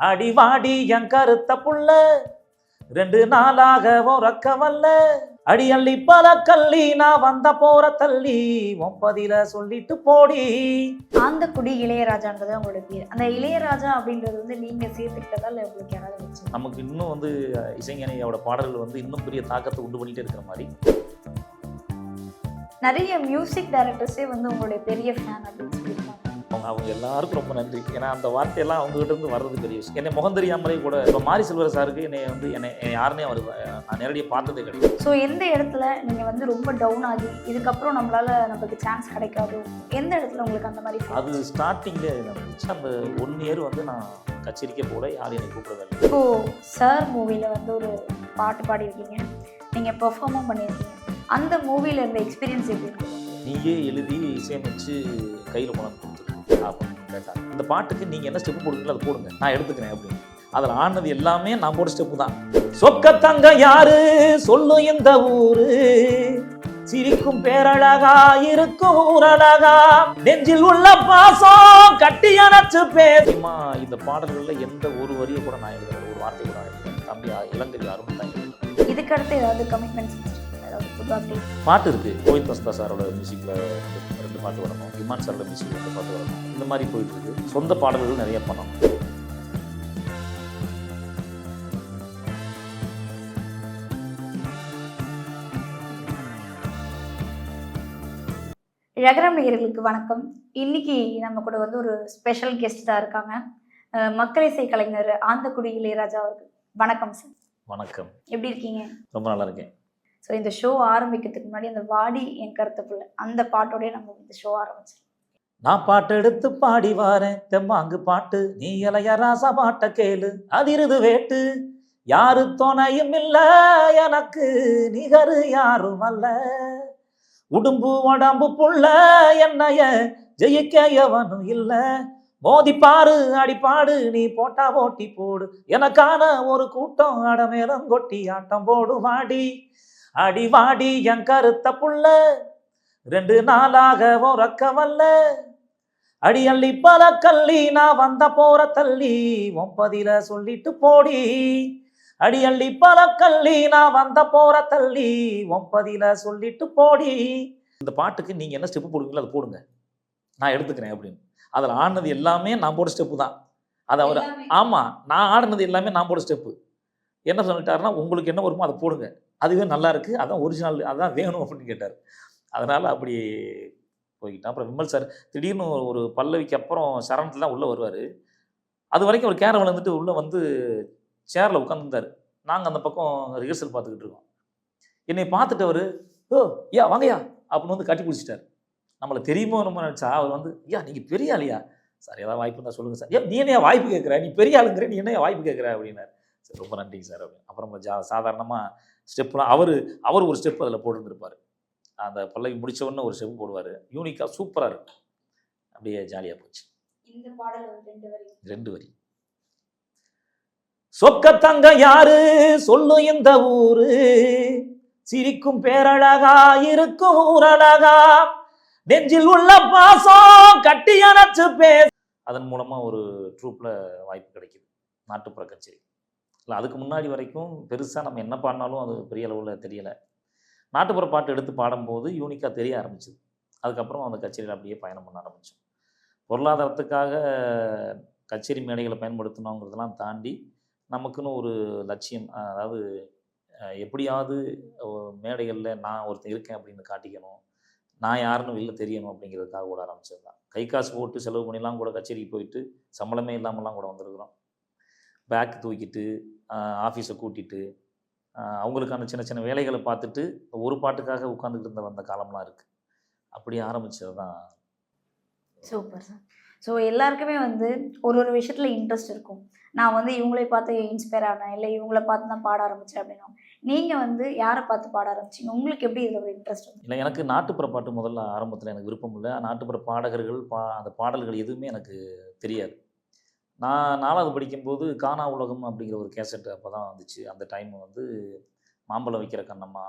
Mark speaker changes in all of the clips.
Speaker 1: அடி வாடி என் கருத்த புள்ள ரெண்டு நாளாக உறக்க வல்ல அடி அள்ளி பல கள்ளி நான் வந்த போற தள்ளி ஒன்பதில சொல்லிட்டு போடி.
Speaker 2: ஆந்தக்குடி இளையராஜான்றது உங்களோட பேர் அந்த இளையராஜா அப்படின்றது வந்து நீங்க சேர்த்துக்கிட்டதா இல்லை உங்களுக்கு யாராவது வச்சு
Speaker 1: நமக்கு இன்னும் வந்து இசைஞானியோட பாடல்கள் வந்து இன்னும் பெரிய தாக்கத்தை உண்டு பண்ணிட்டே இருக்கிற மாதிரி.
Speaker 2: நிறைய மியூசிக் டைரக்டர்ஸே வந்து உங்களுடைய பெரிய ஃபேன் அப்படின்னு சொல்லியிருக்காங்க
Speaker 1: அவங்க அவங்க எல்லாருக்கும் ரொம்ப நன்றி. ஏன்னா அந்த வார்த்தையெல்லாம் அவங்க கிட்ட இருந்து வர்றது பெரிய விஷயம். என்னை முகம் தெரியாமலே கூட இப்போ மாரி செல்வர சாருக்கு என்னை வந்து என்னை யாருனே அவர் நான் நேரடியாக பார்த்ததே கிடையாது.
Speaker 2: ஸோ எந்த இடத்துல நீங்க வந்து ரொம்ப டவுன் ஆகி இதுக்கப்புறம் நம்மளால நமக்கு சான்ஸ் கிடைக்காது எந்த இடத்துல உங்களுக்கு அந்த மாதிரி?
Speaker 1: அது ஸ்டார்டிங்கில் நடந்துச்சு அந்த ஒன் இயர் வந்து நான் கச்சேரிக்கே போல யாரும் என்னை கூப்பிடவே இல்லை.
Speaker 2: இப்போ சார் மூவில வந்து ஒரு பாட்டு பாடியிருக்கீங்க. நீங்க பெர்ஃபார்மும் பண்ணியிருக்கீங்க. அந்த மூவில இருந்த எக்ஸ்பீரியன்ஸ் எப்படி? இருக்கும்
Speaker 1: நீயே எழுதி இசையமைச்சு கையில் அப்படின்னு கேட்டாங்க இந்த பாட்டுக்கு நீங்கள் என்ன ஸ்டெப் போடுவீங்களோ அதை போடுங்க. நான் எடுத்துக்கிறேன் அப்படின்னு. அதில் ஆனது எல்லாமே நான் போட்ட ஸ்டெப்பு தான். சொக்க தங்க யாரு? சொல்லும் இந்த ஊரு? சிரிக்கும் பேரழகா இருக்கும் ஊரழகா. நெஞ்சில் உள்ள பாசம் கட்டி அணைச்சு பேசுமா இந்த பாடல்களில் எந்த ஒரு வரியை கூட நான் எழுதல. ஒரு வார்த்தை கூட தம்பி இளங்கரி அருண் தான் எழுதுனேன்.
Speaker 2: இதுக்கடுத்து ஏதாவது கமிட்மெண்ட்ஸ்?
Speaker 1: பாட்டு இருக்கு. கோவிந்த் பஸ்தா சாரோட மியூசிக்ல பாட்டு வரணும். இமான் சாரோட மியூசிக் ரெண்டு பாட்டு வரணும். இந்த மாதிரி போயிட்டு இருக்கு. சொந்த பாடல்கள் நிறைய பண்ணணும்.
Speaker 2: ரகரம் நேயர்களுக்கு வணக்கம். இன்னைக்கு நம்ம கூட வந்து ஒரு ஸ்பெஷல் கெஸ்ட் தான் இருக்காங்க. மக்கள் இசை கலைஞர் ஆந்தக்குடி இளையராஜா அவர்கள். வணக்கம் சார்
Speaker 1: வணக்கம்.
Speaker 2: எப்படி இருக்கீங்க?
Speaker 1: ரொம்ப நல்லா இருக்கேன்.
Speaker 2: ஸோ இந்த ஷோ ஆரம்பிக்கிறதுக்கு முன்னாடி அந்த வாடி என் கருத்து அந்த பாட்டோடய நம்ம இந்த ஷோ ஆரம்பிச்சிடும்
Speaker 1: நான் பாட்டு எடுத்து பாடி வாரேன் தெம்மாங்கு பாட்டு நீ இளைய ராசா பாட்ட கேளு அதிருது வேட்டு. யாரு துணையும் இல்ல எனக்கு நிகரு யாரும் அல்ல. உடும்பு உடம்பு புள்ள என்னைய ஜெயிக்க எவனும் இல்ல. மோதி பாரு அடிப்பாடு நீ போட்டா ஓட்டி போடு. எனக்கான ஒரு கூட்டம் அடமேலம் கொட்டி ஆட்டம் போடு வாடி. அடி வாடி என் கருத்த புள்ள ரெண்டு நாளாக உறக்க வல்ல அடி அள்ளி பல கள்ளி நான் வந்த போற தள்ளி ஒன்பதில சொல்லிட்டு போடி. அடி அள்ளி பல கள்ளி நான் வந்த போற தள்ளி ஒன்பதில சொல்லிட்டு போடி. இந்த பாட்டுக்கு நீங்க என்ன ஸ்டெப் போடுவீங்களோ அதை போடுங்க. நான் எடுத்துக்கிறேன் அப்படின்னு. அதில் ஆடினது எல்லாமே நான் போட ஸ்டெப்பு தான். அது அவர் ஆமாம் நான் ஆடினது எல்லாமே நான் போட ஸ்டெப்பு என்ன சொல்லிட்டாருன்னா உங்களுக்கு என்ன வருமோ அதை போடுங்க. அதுவே நல்லா இருக்குது அதான் ஒரிஜினல் அதான் வேணும் அப்படின்னு கேட்டார். அதனால் அப்படி போய்கிட்டான் அப்புறம் விமல் சார் திடீர்னு ஒரு- பல்லவிக்கு அப்புறம் சரணத்தில் தான் உள்ளே வருவார். அது வரைக்கும் ஒரு கேரம் விழுந்துட்டு உள்ளே வந்து சேரில் உட்காந்துருந்தார் நாங்கள் அந்த பக்கம் ரிஹர்சல் பார்த்துக்கிட்டு இருக்கோம். என்னை பார்த்துட்டு அவர் ஓ ஐயா வாங்கய்யா அப்படின்னு வந்து கட்டி பிடிச்சிட்டார். நம்மளை தெரியுமோ நம்ம நினச்சா அவர் வந்து ஐயா நீங்கள் பெரிய ஆளியா சார் ஏதாவது வாய்ப்பு இருந்தால் சொல்லுங்கள் சார். ஏன் நீ என்னையா வாய்ப்பு கேட்குற நீ பெரிய ஆளுங்கிற நீ என்ன வாய்ப்பு கேட்குற அப்படின்னாரு. ரொம்ப நன்றிங்க சார் அப்படின்னு. அப்புறம் ஜா சாதாரணமாக ஸ்டெப்லாம் அவர் அவர் ஒரு ஸ்டெப் அதில் போட்டுருந்துருப்பார். அந்த பல்லவி முடிச்ச உடனே ஒரு ஸ்டெப் போடுவார். யூனிக்காக சூப்பராக இருக்கும். அப்படியே ஜாலியாக போச்சு.
Speaker 2: ரெண்டு வரி.
Speaker 1: ரெண்டு வரி. சொக்க தங்க யாரு? சொல்லும் இந்த ஊரு. சிரிக்கும் பேரழகா இருக்கும் ஊரழகா. நெஞ்சில் உள்ள பாசம் கட்டி அணைச்சு பேச. அதன் மூலமா ஒரு ட்ரூப்ல வாய்ப்பு கிடைக்குது. நாட்டுப்புற கச்சேரி. இல்லை அதுக்கு முன்னாடி வரைக்கும் பெருசாக நம்ம என்ன பாடினாலும் அது பெரிய அளவில் தெரியலை. நாட்டுப்புற பாட்டு எடுத்து பாடும்போது யூனிக்காக தெரிய ஆரம்பிச்சிது. அதுக்கப்புறம் அந்த கச்சேரியில் அப்படியே பயணம் பண்ண ஆரம்பித்தோம் பொருளாதாரத்துக்காக கச்சேரி மேடைகளை பயன்படுத்தணுங்கிறதெல்லாம் தாண்டி நமக்குன்னு ஒரு லட்சியம் அதாவது எப்படியாவது மேடைகளில் நான் ஒருத்தன் இருக்கேன் அப்படின்னு காட்டிக்கணும். நான் யாருன்னு வெளில தெரியணும் அப்படிங்கிறதுக்காக கூட ஆரம்பிச்சது தான் கை காசு போட்டு செலவு பண்ணிலாம் கூட கச்சேரிக்கு போயிட்டு சம்பளமே இல்லாமலாம் கூட வந்திருக்கிறோம். பேக் தூக்கிட்டு ஆஃபீஸை கூட்டிட்டு அஹ் அவங்களுக்கான சின்ன சின்ன வேலைகளை பார்த்துட்டு ஒரு பாட்டுக்காக உட்காந்துக்கிட்டு இருந்த வந்த காலம்லாம் இருக்குது அப்படி ஆரம்பிச்சது தான்
Speaker 2: சூப்பர் சார் ஸோ எல்லாருக்குமே வந்து ஒரு ஒரு விஷயத்துல இன்ட்ரெஸ்ட் இருக்கும். நான் வந்து இவங்களை பார்த்து இன்ஸ்பயர் ஆனேன் இல்லை இவங்கள பார்த்து தான் பாட ஆரம்பிச்சேன் அப்படின்னா நீங்கள் வந்து யாரை பார்த்து பாட ஆரம்பிச்சீங்க? உங்களுக்கு எப்படி இதில் ஒரு இன்ட்ரெஸ்ட் வந்து?
Speaker 1: இல்லை எனக்கு நாட்டுப்புற பாட்டு முதல்ல ஆரம்பத்தில் எனக்கு விருப்பம் இல்லை. நாட்டுப்புற பாடகர்கள் பா அந்த பாடல்கள் எதுவுமே எனக்கு தெரியாது. நான் நாலாவது படிக்கும்போது கானா உலகம் அப்படிங்கிற ஒரு கேசட் அப்போ தான் வந்துச்சு. அந்த டைம் வந்து மாம்பழம் வைக்கிற கண்ணம்மா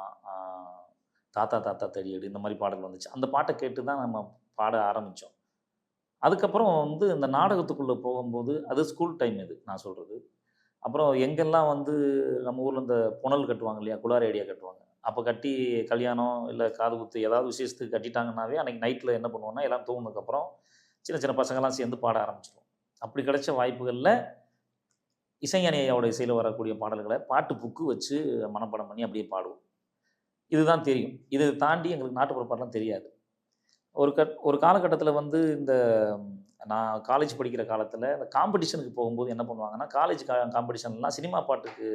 Speaker 1: தாத்தா தாத்தா தடியடு இந்த மாதிரி பாடல் வந்துச்சு. அந்த பாட்டை கேட்டு தான் நம்ம பாட ஆரம்பித்தோம் அதுக்கப்புறம் வந்து இந்த நாடகத்துக்குள்ளே போகும்போது அது ஸ்கூல் டைம் இது நான் சொல்கிறது அப்புறம் எங்கெல்லாம் வந்து நம்ம ஊரில் இந்த புனல் கட்டுவாங்க இல்லையா குளார் ஏடியா கட்டுவாங்க அப்போ கட்டி கல்யாணம் இல்லை காது குத்து ஏதாவது விசேஷத்துக்கு கட்டிட்டாங்கன்னாவே அன்றைக்கி நைட்டில் என்ன பண்ணுவோன்னா எல்லாம் தூங்கினதுக்கப்புறம் சின்ன சின்ன பசங்கள்லாம் சேர்ந்து பாட ஆரம்பிச்சிடுவோம் அப்படி கிடைச்ச வாய்ப்புகளில் இசைஞானியோட இசையில் வரக்கூடிய பாடல்களை பாட்டு புக்கு வச்சு மனப்பாடம் பண்ணி அப்படியே பாடுவோம். இதுதான் தெரியும். இது தாண்டி எங்களுக்கு நாட்டுப்புற பாடலாம் தெரியாது. ஒரு கட் ஒரு காலகட்டத்தில் வந்து இந்த நான் காலேஜ் படிக்கிற காலத்தில் இந்த காம்படிஷனுக்கு போகும்போது என்ன பண்ணுவாங்கன்னா காலேஜ் கா காம்படிஷன்லாம் சினிமா பாட்டுக்கு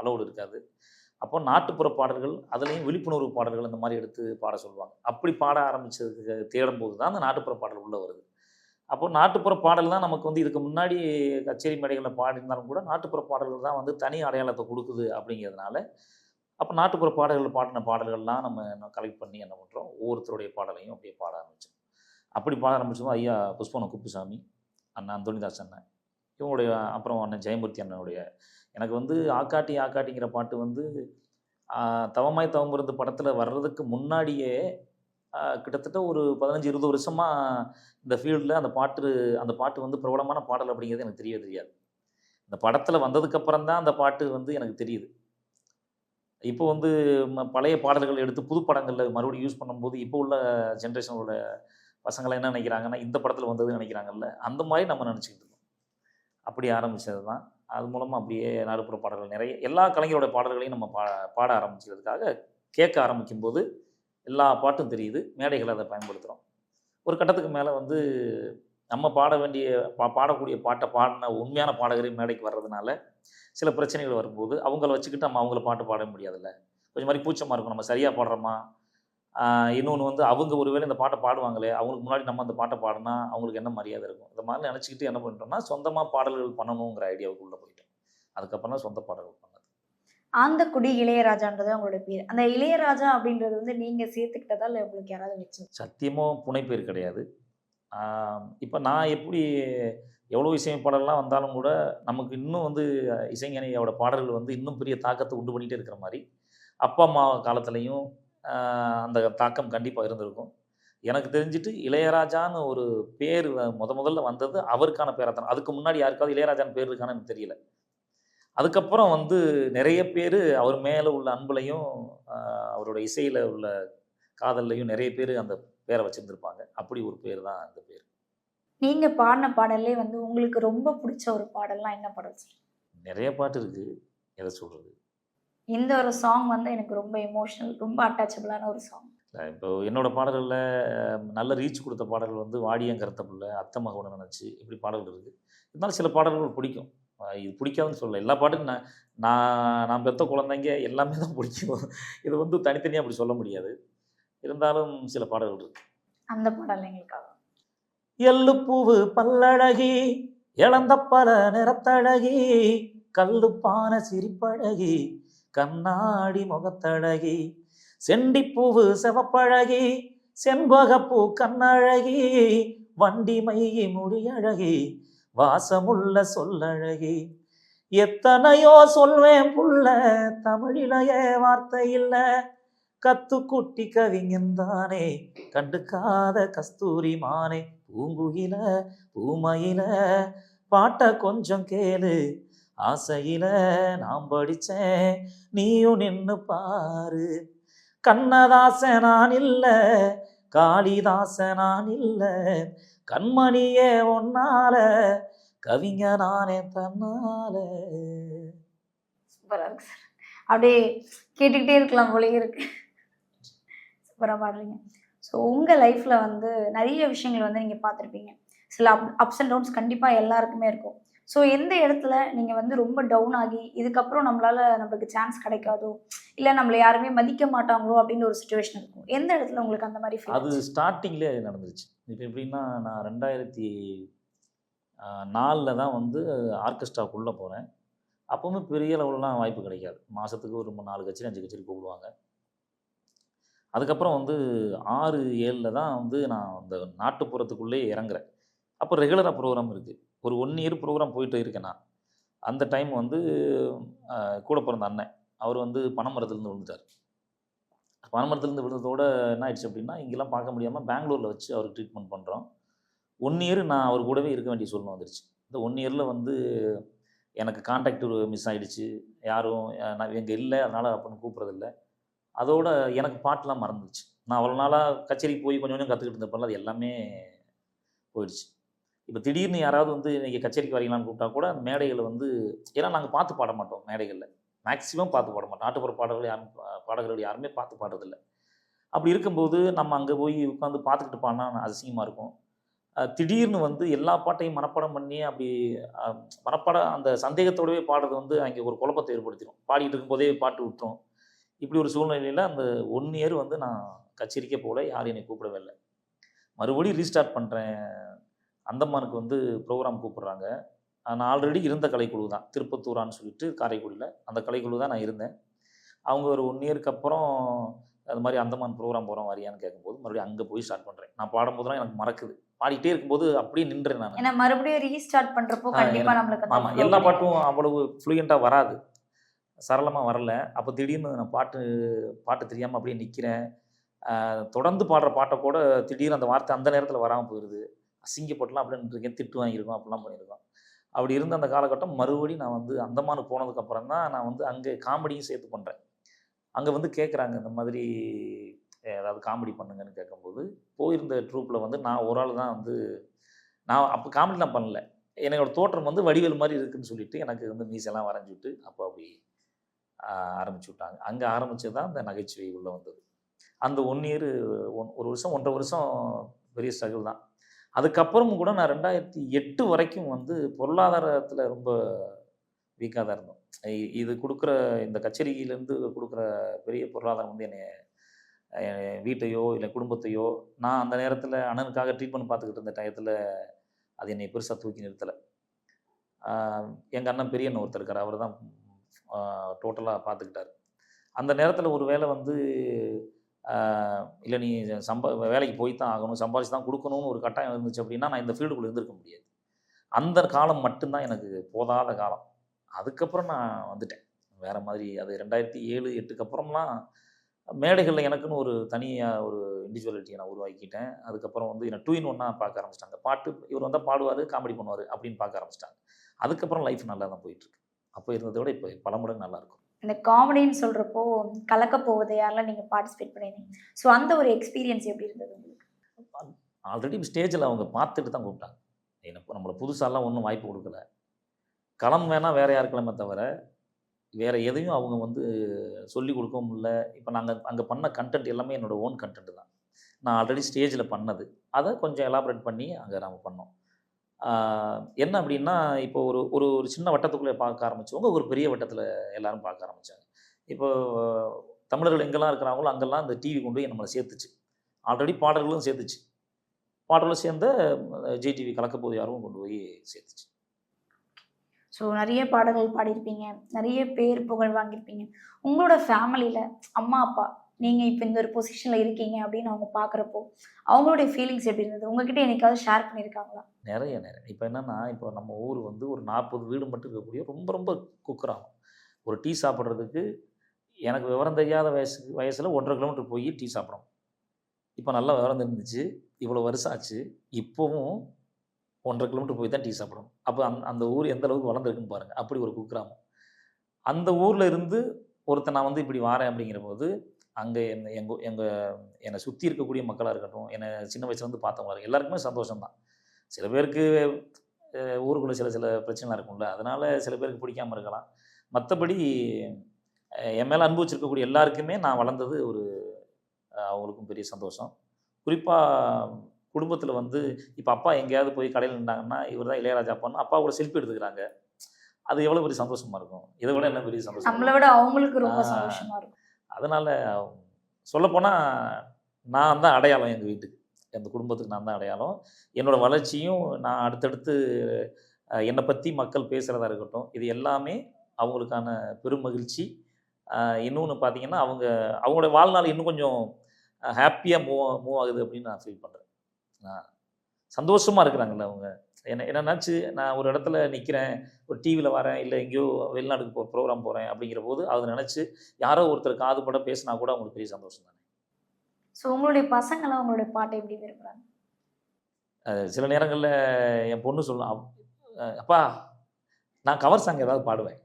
Speaker 1: அலௌடு இருக்காது. அப்போ நாட்டுப்புற பாடல்கள் அதுலேயும் விழிப்புணர்வு பாடல்கள் இந்த மாதிரி எடுத்து பாட சொல்லுவாங்க. அப்படி பாட ஆரம்பித்ததுக்கு தேடும்போது தான் அந்த நாட்டுப்புற பாடல் உள்ளே வருது. அப்போ நாட்டுப்புற பாடல் தான் நமக்கு வந்து இதுக்கு முன்னாடி கச்சேரி மேடைகளில் பாடினாலும் கூட நாட்டுப்புற பாடல்கள் தான் வந்து தனி அடையாளத்தை கொடுக்குது அப்படிங்கிறதுனால அப்போ நாட்டுப்புற பாடல்கள் பாடின பாடல்கள்லாம் நம்ம கலெக்ட் பண்ணி என்ன பண்ணுறோம் ஒவ்வொருத்தருடைய பாடலையும் அப்படியே பாட ஆரம்பிச்சோம். அப்படி பாட ஆரம்பிச்சோம் ஐயா புஷ்பன குப்புசாமி அண்ணன் அந்தோனிதாஸ் அண்ணன் இவங்களுடைய அப்புறம் அண்ணன் ஜெயமூர்த்தி அண்ணனுடைய. எனக்கு வந்து ஆக்காட்டி ஆக்காட்டிங்கிற பாட்டு வந்து தவமாய் தவமிருந்து படத்தில் வர்றதுக்கு முன்னாடியே கிட்டத்தட்ட ஒரு பதினஞ்சு இருபது வருஷமாக இந்த ஃபீல்டில் அந்த பாட்டு அந்த பாட்டு வந்து பிரபலமான பாடல் அப்படிங்கிறது எனக்கு தெரியவே தெரியாது. இந்த படத்தில் வந்ததுக்கப்புறம் தான் அந்த பாட்டு வந்து எனக்கு தெரியுது. இப்போ வந்து பழைய பாடல்கள் எடுத்து புது படங்களில் மறுபடியும் யூஸ் பண்ணும்போது இப்போ உள்ள ஜென்ரேஷனோட பசங்களை என்ன நினைக்கிறாங்கன்னா இந்த படத்தில் வந்ததுன்னு நினைக்கிறாங்கல்ல அந்த மாதிரி நம்ம நினச்சிக்கிட்டு இருக்கோம். அப்படி ஆரம்பித்தது தான் அது மூலமாக அப்படியே நாடுப்புற பாடல்கள் நிறைய எல்லா கலைஞரோட பாடல்களையும் நம்ம பா பாட ஆரம்பிச்சதுக்காக கேட்க ஆரம்பிக்கும்போது எல்லா பாட்டும் தெரியுது. மேடைகளை அதை பயன்படுத்துகிறோம் ஒரு கட்டத்துக்கு மேலே வந்து நம்ம பாட வேண்டிய பா பாடக்கூடிய பாட்டை பாடின உண்மையான பாடகரே மேடைக்கு வர்றதுனால சில பிரச்சனைகள் வரும்போது அவங்கள வச்சுக்கிட்டு நம்ம அவங்கள பாட்டு பாட முடியாதுல்ல. கொஞ்சம் மாதிரி கூச்சமாக இருக்கும். நம்ம சரியாக பாடுறோமா? இன்னொன்று வந்து அவங்க ஒருவேளை இந்த பாட்டை பாடுவாங்களே அவங்களுக்கு முன்னாடி நம்ம அந்த பாட்டை பாடினா அவங்களுக்கு என்ன மரியாதை இருக்கும்? இந்த மாதிரி நினச்சிக்கிட்டு என்ன பண்ணிட்டோம்னா சொந்தமாக பாடல்கள் பண்ணணுங்கிற ஐடியாவுக்குள்ளே போயிட்டோம். அதுக்கப்புறம் தான் சொந்த பாடல்கள் பண்ணணும்.
Speaker 2: ஆந்தக்குடி இளையராஜான்றது அவங்களோட பேர். அந்த இளையராஜா அப்படின்றது வந்து நீங்க சேர்த்துக்கிட்டதா இல்லை உங்களுக்கு யாராவது வச்சு
Speaker 1: சத்தியமோ புனைப்பேர் கிடையாது. இப்போ நான் எப்படி எவ்வளோ இசையமைப்பாளர்லாம் வந்தாலும் கூட நமக்கு இன்னும் வந்து இசைஞனையோட பாடல்கள் வந்து இன்னும் பெரிய தாக்கத்தை உண்டு பண்ணிகிட்டே இருக்கிற மாதிரி அப்பா அம்மா காலத்துலேயும் அந்த தாக்கம் கண்டிப்பாக இருந்திருக்கும். எனக்கு தெரிஞ்சுட்டு இளையராஜான்னு ஒரு பேர் முத முதல்ல வந்தது அவருக்கான பேராக தான். அதுக்கு முன்னாடி யாருக்காவது இளையராஜான்னு பேர் இருக்கான்னு எனக்கு தெரியல. அதுக்கப்புறம் வந்து நிறைய பேர் அவர் மேலே உள்ள அன்புலையும் அவரோட இசையில் உள்ள காதல்லையும் நிறைய பேர் அந்த பேரை வச்சுருந்துருப்பாங்க. அப்படி ஒரு பேர் தான் அந்த பேர்.
Speaker 2: நீங்க பாடின பாடல்லே வந்து உங்களுக்கு ரொம்ப பிடிச்ச ஒரு பாடல்லாம் என்ன பாடல்
Speaker 1: நிறைய பாட்டு இருக்குது எதை சொல்கிறது
Speaker 2: இந்த ஒரு சாங் வந்து எனக்கு ரொம்ப எமோஷனல் ரொம்ப அட்டாச்சபிளான ஒரு சாங்
Speaker 1: இப்போ என்னோட பாடல்களில் நல்ல ரீச் கொடுத்த பாடல்கள் வந்து வாடியன் கருத்த பிள்ளை அத்தை மகனை நினச்சி இப்படி பாடல்கள் இருக்குது இருந்தாலும் சில பாடல்கள் பிடிக்கும். இது பிடிக்காதுன்னு சொல்லல. எல்லா பாட்டுக்கும் நான் நான் நான் பெத்த குழந்தைங்க எல்லாமே தான் பிடிக்கும். இது வந்து தனித்தனியாக அப்படி சொல்ல முடியாது. இருந்தாலும் சில பாடல்கள் இருக்கு.
Speaker 2: அந்த பாடல் எங்களுக்காக.
Speaker 1: எள்ளுப்பூவு பல்லழகி இளந்த பல நிறத்தழகி கல்லுப்பான சிரிப்பழகி கண்ணாடி முகத்தழகி செண்டிப்பூவு செவப்பழகி செண்பகப்பூ கண்ணழகி வண்டி மையி முடியழகி வாசமுள்ள சொல்லழகி. எத்தனையோ சொல்வேன் புள்ள தமிழிலையே வார்த்தை இல்ல. கத்துக்குட்டி கவிஞன் தானே கண்டுக்காத கஸ்தூரி மானே. பூங்குயில பூமையில பாட்ட கொஞ்சம் கேளு. ஆசையில நான் படிச்சேன் நீயும் நின்னு பாரு. கண்ணதாச நான் இல்ல காளிதாச நான் இல்ல கண்மணியே ஒன்னால கவிஞ நானே தன்னால.
Speaker 2: சூப்பராக இருக்கு சார் அப்படியே கேட்டுக்கிட்டே இருக்கலாம் போல இருக்கு. சூப்பராக பாடுறீங்க. ஸோ உங்கள் லைஃப்பில் வந்து நிறைய விஷயங்கள் வந்து நீங்கள் பார்த்துருப்பீங்க. சில அப் அப்ஸ் அண்ட் டவுன்ஸ் கண்டிப்பாக எல்லாருக்குமே இருக்கும். ஸோ எந்த இடத்துல நீங்கள் வந்து ரொம்ப டவுன் ஆகி இதுக்கப்புறம் நம்மளால நம்மளுக்கு சான்ஸ் கிடைக்காதோ இல்லை நம்மளை யாருமே மதிக்க மாட்டாங்களோ அப்படின்னு ஒரு சுச்சுவேஷன் இருக்கும். எந்த இடத்துல உங்களுக்கு அந்த மாதிரி
Speaker 1: அது? ஸ்டார்டிங்லேயே நடந்துருச்சு. இப்போ எப்படின்னா நான் ரெண்டாயிரத்தி நாலில் தான் வந்து ஆர்கெஸ்ட்ராக்குள்ளே போகிறேன் அப்போவுமே பெரிய லெவலெலாம் வாய்ப்பு கிடைக்காது. மாதத்துக்கு ஒரு நாலு கச்சேரி அஞ்சு கச்சேரி கூப்பிடுவாங்க. அதுக்கப்புறம் வந்து ஆறு ஏழில் தான் வந்து நான் அந்த நாட்டுப்புறத்துக்குள்ளேயே இறங்குறேன். அப்போ ரெகுலராக ப்ரோக்ராம் இருக்குது ஒரு ஒன் இயர் ப்ரோக்ராம் போயிட்டு இருக்கேன் நான் அந்த டைம் வந்து கூட பிறந்த அண்ணன் அவர் வந்து பனைமரத்துலேருந்து விழுந்துட்டார். பனைமரத்துலேருந்து விழுந்ததோட என்ன ஆயிடுச்சு அப்படின்னா இங்கெல்லாம் பார்க்க முடியாமல் பெங்களூரில் வச்சு அவருக்கு ட்ரீட்மெண்ட் பண்ணுறோம் ஒன் இயர் நான் அவர் கூடவே இருக்க வேண்டிய சூழ்நிலை வந்துருச்சு. இந்த ஒன் இயரில் வந்து எனக்கு கான்டாக்ட் மிஸ் ஆகிடுச்சு யாரும் நான் எங்கே இல்லை அதனால் அப்படின்னு கூப்பிட்றதில்ல. அதோட எனக்கு பாட்டெலாம் மறந்துடுச்சு நான் அவ்வளோ நாளாக கச்சேரிக்கு போய் கொஞ்சம் கொஞ்சம் கற்றுக்கிட்டு இருந்தப்பெல்லாம் அது எல்லாமே போயிடுச்சு. இப்போ திடீர்னு யாராவது வந்து நீங்கள் கச்சேரிக்கு வரீங்களான்னு கூப்பிட்டா கூட மேடைகளை வந்து ஏன்னா நாங்கள் பார்த்து பாட மாட்டோம் மேடைகளில். மேக்ஸிமம் பார்த்து பாட மாட்டோம். நாட்டுப்புற பாடல்கள் யாரும் பாடகர்கள் யாருமே பார்த்து பாடுறதில்ல. அப்படி இருக்கும்போது நம்ம அங்கே போய் உட்காந்து பார்த்துக்கிட்டு பாடினா அசிங்கமாக இருக்கும். திடீர்னு வந்து எல்லா பாட்டையும் மனப்பாடம் பண்ணி அப்படி மனப்பாடம் அந்த சந்தேகத்தோடவே பாடுறது வந்து அங்கே ஒரு குழப்பத்தை ஏற்படுத்திடும் பாடிட்டு இருக்கும்போதே பாட்டு விட்டுரும் இப்படி ஒரு சூழ்நிலையில் அந்த ஒன் இயர் வந்து நான் கச்சேரிக்கே போகல யாரும் என்னை கூப்பிடவே இல்லை. மறுபடியும் ரீஸ்டார்ட் பண்ணுறேன் அந்தமானுக்கு வந்து ப்ரோக்ராம் கூப்பிட்றாங்க. நான் ஆல்ரெடி இருந்த கலைக்குழு தான். திருப்பத்தூரான்னு சொல்லிட்டு காரைக்குடியில் அந்த கலைக்குழு தான் நான் இருந்தேன். அவங்க ஒரு ஒன் இயருக்கு அப்புறம் அது மாதிரி அந்தமான் ப்ரோக்ராம் போகிறோம் வரியான்னு கேட்கும்போது மறுபடியும் அங்கே போய் ஸ்டார்ட் பண்ணுறேன் நான் பாடும்போதெல்லாம் எனக்கு மறக்குது. பாடிட்டே இருக்கும்போது அப்படியே நின்றேன் நான்.
Speaker 2: ஏன்னா மறுபடியும் ரீஸ்டார்ட் பண்றப்போ
Speaker 1: ஆ,
Speaker 2: கண்டிப்பா
Speaker 1: எனக்கு-
Speaker 2: நம்மளுக்கு
Speaker 1: ஆமாம் எல்லா. பாட்டும் அவ்வளவு ஃப்ளூயண்ட்டாக வராது. சரளமாக வரல. அப்போ திடீர்னு நான் பாட்டு பாட்டு தெரியாமல் அப்படியே நிற்கிறேன் தொடர்ந்து பாடுற பாட்டை கூட திடீர்னு அந்த வார்த்தை அந்த நேரத்தில் வராமல் போயிடுது அசிங்கப்பட்டுலாம் அப்படின்னு இருக்கேன் திட்டு வாங்கியிருக்கோம் அப்படிலாம் பண்ணியிருக்கோம். அப்படி இருந்த அந்த காலகட்டம் மறுபடியும் நான் வந்து அந்தமானுக்கு போனதுக்கப்புறம் தான் நான் வந்து அங்கே காமெடியும் சேர்த்து பண்ணுறேன் அங்கே வந்து கேட்குறாங்க இந்த மாதிரி ஏதாவது காமெடி பண்ணுங்கன்னு கேட்கும்போது போயிருந்த ட்ரூப்பில் வந்து நான் ஒரு ஆள் தான் வந்து நான் அப்போ காமெடிலாம் பண்ணல. என்னோட தோற்றம் வந்து வடிவேல் மாதிரி இருக்குதுன்னு சொல்லிட்டு எனக்கு வந்து மீசெல்லாம் வரைஞ்சி விட்டு அப்போ அப்படி ஆரம்பிச்சு விட்டாங்க. அங்கே ஆரம்பிச்சது தான் அந்த நகைச்சுவை உள்ளே வந்தது. அந்த ஒன் இயர் ஒன் ஒரு வருஷம் ஒன்றரை வருஷம் பெரிய ஸ்ட்ரகிள் தான். அதுக்கப்புறமும் கூட நான் ரெண்டாயிரத்தி எட்டு வரைக்கும் வந்து பொருளாதாரத்தில் ரொம்ப வீக்காக தான் இருந்தோம். இது கொடுக்குற இந்த கச்சேரியிலேருந்து கொடுக்குற பெரிய பொருளாதாரம் வந்து என்னை வீட்டையோ இல்லை குடும்பத்தையோ நான் அந்த நேரத்தில் அண்ணனுக்காக ட்ரீட்மெண்ட் பார்த்துக்கிட்டு இருந்த டயத்தில் அது என்னை பெருசாக தூக்கி நிறுத்தலை. எங்கள் அண்ணன் பெரிய அண்ணன் ஒருத்தர் இருக்கார். அவர் தான் டோட்டலாக பார்த்துக்கிட்டார். அந்த நேரத்தில் ஒரு வேளை வந்து இல்லை நீ சம்பா வேலைக்கு போய் தான் ஆகணும் சம்பாதிச்சு தான் கொடுக்கணும்னு ஒரு கட்டாயம் இருந்துச்சு அப்படின்னா நான் இந்த ஃபீல்டுக்குள்ளே இருந்திருக்க முடியாது. அந்த காலம் மட்டும்தான் எனக்கு போதாத காலம். அதுக்கப்புறம் நான் வந்துட்டேன். வேறு மாதிரி அது ரெண்டாயிரத்தி ஏழு எட்டுக்கு அப்புறம்லாம் மேடைகளில் எனக்குன்னு ஒரு தனியாக ஒரு இண்டிவிஜுவலிட்டியை நான் உருவாக்கிட்டேன். அதுக்கப்புறம் வந்து என்னை டூ இன் ஒன்னாக பார்க்க ஆரம்பிச்சிட்டாங்க. பாட்டு இவர் வந்தால் பாடுவார் காமெடி பண்ணுவார் அப்படின்னு பார்க்க ஆரம்பிச்சிட்டாங்க. அதுக்கப்புறம் லைஃப் நல்லா தான் போயிட்டுருக்கு அப்போ இருந்ததை விட இப்போ பல மடங்கு நல்லாயிருக்கும்
Speaker 2: இந்த காமெடின்னு சொல்கிறப்போ கலக்க போகுது யாரெல்லாம் நீங்கள் பார்ட்டிசிபேட் பண்ணியிருந்தீங்க ஸோ அந்த ஒரு எக்ஸ்பீரியன்ஸ் எப்படி இருந்தது உங்களுக்கு?
Speaker 1: ஆல்ரெடி ஸ்டேஜில் அவங்க பார்த்துட்டு தான் கூப்பிட்டாங்க. எனக்கு நம்மளை புதுசாலாம் ஒன்றும் வாய்ப்பு கொடுக்கல. களம் வேணால் வேறு யார் கிளம்ப தவிர வேறு எதையும் அவங்க வந்து சொல்லி கொடுக்கவும் இல்லை இப்போ நாங்கள் அங்கே பண்ண கண்டென்ட் எல்லாமே என்னோட ஓன் கண்டென்ட் தான். நான் ஆல்ரெடி ஸ்டேஜில் பண்ணது. அதை கொஞ்சம் எலாபரேட் பண்ணி அங்கே நம்ம பண்ணோம். என்ன அப்படின்னா இப்போ ஒரு ஒரு ஒரு சின்ன வட்டத்துக்குள்ளே பார்க்க ஆரம்பிச்சவங்க ஒரு பெரிய வட்டத்தில் எல்லாரும் பார்க்க ஆரம்பித்தாங்க இப்போ தமிழர்கள் எங்கெல்லாம் இருக்கிறாங்களோ அங்கெல்லாம் இந்த டிவி கொண்டு போய் நம்மளை சேர்த்துச்சு. ஆல்ரெடி பாடல்களும் சேர்த்துச்சு. பாடலும் சேர்ந்த ஜிடிவி கலக்கப்போது யாரும் கொண்டு போய் சேர்த்துச்சு.
Speaker 2: ஸோ நிறைய பாடல்கள் பாடியிருப்பீங்க. நிறைய பேர் புகழ் வாங்கியிருப்பீங்க. உங்களோட ஃபேமிலியில் அம்மா அப்பா நீங்கள் இப்போ இந்த ஒரு பொசிஷனில் இருக்கீங்க அப்படின்னு அவங்க பார்க்குறப்போ அவங்களுடைய ஃபீலிங்ஸ் எப்படி இருந்தது? உங்ககிட்ட என்னைக்காவது ஷேர் பண்ணியிருக்காங்களா
Speaker 1: நிறைய நிறைய. இப்போ என்னென்னா இப்போ நம்ம ஊர் வந்து ஒரு நாற்பது வீடு மட்டும் இருக்கக்கூடிய ரொம்ப ரொம்ப குக்கிராமம். ஒரு டீ சாப்பிட்றதுக்கு எனக்கு விவரம் தெரியாத வயசு வயசில் ஒன்றரை கிலோமீட்டர் போய் டீ சாப்பிட்றோம். இப்போ நல்லா விவரம் தெரிஞ்சிச்சு. இவ்வளோ வருஷம் ஆச்சு. இப்போவும் ஒன்றரை கிலோமீட்டர் போய் தான் டீ சாப்பிடணும் அப்போ அந் அந்த ஊர் எந்த அளவுக்கு வளர்ந்துருக்குன்னு பாருங்கள் அப்படி ஒரு குக்கிராமம். அந்த ஊரில் இருந்து ஒருத்தன் நான் வந்து இப்படி வாரேன் அப்படிங்கிற போது அங்கே என்ன எங்கள் எங்கள் என்னை சுற்றி இருக்கக்கூடிய மக்களாக இருக்கட்டும் என்னை சின்ன வயசுலேருந்து பார்த்தவங்க இருக்கட்டும், எல்லாருக்குமே சந்தோஷம்தான். சில பேருக்கு ஊருக்குள்ள சில சில பிரச்சனைலாம் இருக்கும்ல அதனால் சில பேருக்கு பிடிக்காம இருக்கலாம். மற்றபடி என் மேலே அனுபவிச்சிருக்கக்கூடிய எல்லாருக்குமே நான் வளர்ந்தது ஒரு அவங்களுக்கும் பெரிய சந்தோஷம். குறிப்பாக குடும்பத்தில் வந்து இப்போ அப்பா எங்கேயாவது போய் கடையில் நின்றாங்கன்னா இவர் தான் இளையராஜா அப்பான்னு அப்பா கூட செல்ஃபி எடுத்துக்கிறாங்க. அது எவ்வளோ பெரிய சந்தோஷமாக இருக்கும். இதை விட என்ன பெரிய சந்தோஷம்
Speaker 2: நம்மளை விட அவங்களுக்கு ரொம்ப
Speaker 1: ஆ.
Speaker 2: சந்தோஷமா இருக்கும்.
Speaker 1: அதனால் சொல்லப்போனால் நான் தான் அடையாளம் எங்கள் வீட்டுக்கு. எங்கள் குடும்பத்துக்கு நான் தான் அடையாளம். என்னோடய வளர்ச்சியும் நான் அடுத்தடுத்து என்னை பற்றி மக்கள் பேசுகிறதா இருக்கட்டும் இது எல்லாமே அவங்களுக்கான பெரும் மகிழ்ச்சி. இன்னொன்று பார்த்தீங்கன்னா அவங்க அவங்களோட வாழ்நாள் இன்னும் கொஞ்சம் ஹாப்பியாக மூவ் மூவ் ஆகுது அப்படின்னு நான் ஃபீல் பண்ணுறேன் சந்தோஷமாக இருக்கிறாங்கல்ல அவங்க. என்ன என்னன்னாச்சு நான் ஒரு இடத்துல நிற்கிறேன் ஒரு டிவியில் வரேன் இல்லை எங்கேயோ வெளிநாட்டுக்கு போ ப்ரோக்ராம் போகிறேன் அப்படிங்கிற போது அதை நினச்சி யாரோ ஒருத்தர் காது பட பேசினா கூட அவங்களுக்கு பெரிய சந்தோஷம் தானே.
Speaker 2: ஸோ உங்களுடைய பசங்களாம் உங்களுடைய பாட்டை எப்படி விரும்புகிறாங்க
Speaker 1: சில நேரங்களில் என் பொண்ணு சொல்லலாம் அப்பா நான் கவர் சாங் ஏதாவது பாடுவேன்.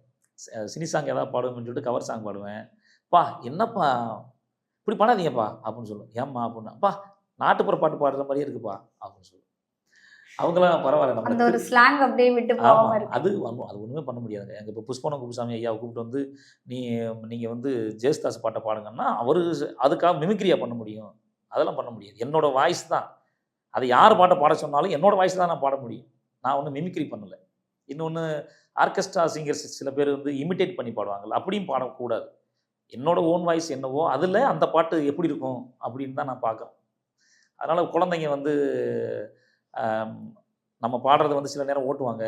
Speaker 1: சினி சாங் ஏதாவது பாடுவேன்னு சொல்லிட்டு கவர் சாங் பாடுவேன். பா என்னப்பா இப்படி பாடாதீங்கப்பா அப்படின்னு சொல்லுவேன் ஏம்மா அப்படின்னு அப்பா நாட்டுப்புற பாட்டு பாடுற மாதிரியே இருக்குப்பா அப்படின்னு சொல்லுவேன் அவங்களாம் பரவாயில்ல
Speaker 2: அந்த ஒரு ஸ்லாங் அப்படியே விட்டு போகாம இருக்கு.
Speaker 1: அது அது ஒன்றுமே பண்ண முடியாதுங்க. எங்கள் இப்போ புஷ்பனம் குப்புசாமி ஐயாவை கூப்பிட்டு வந்து நீ நீங்கள் வந்து ஜெயஸ்தாஸ் பாட்டை பாடுங்கன்னா அவர் அதுக்காக மிமிக்ரியா பண்ண முடியும். அதெல்லாம் பண்ண முடியாது. என்னோட வாய்ஸ் தான். அது யார் பாட்டை பாட சொன்னாலும் என்னோட வாய்ஸ் தான் நான் பாட முடியும். நான் ஒன்றும் மிமிக்ரி பண்ணல. இன்னொன்று ஆர்கெஸ்ட்ரா சிங்கர்ஸ் சில பேர் வந்து இமிட்டேட் பண்ணி பாடுவாங்கல்ல அப்படியும் பாடக்கூடாது. என்னோட ஓன் வாய்ஸ் என்னவோ அதில் அந்த பாட்டு எப்படி இருக்கும் அப்படின்னு தான் நான் பார்க்குறேன் அதனால் குழந்தைங்க வந்து நம்ம பாடுறத வந்து சில நேரம் ஓட்டுவாங்க.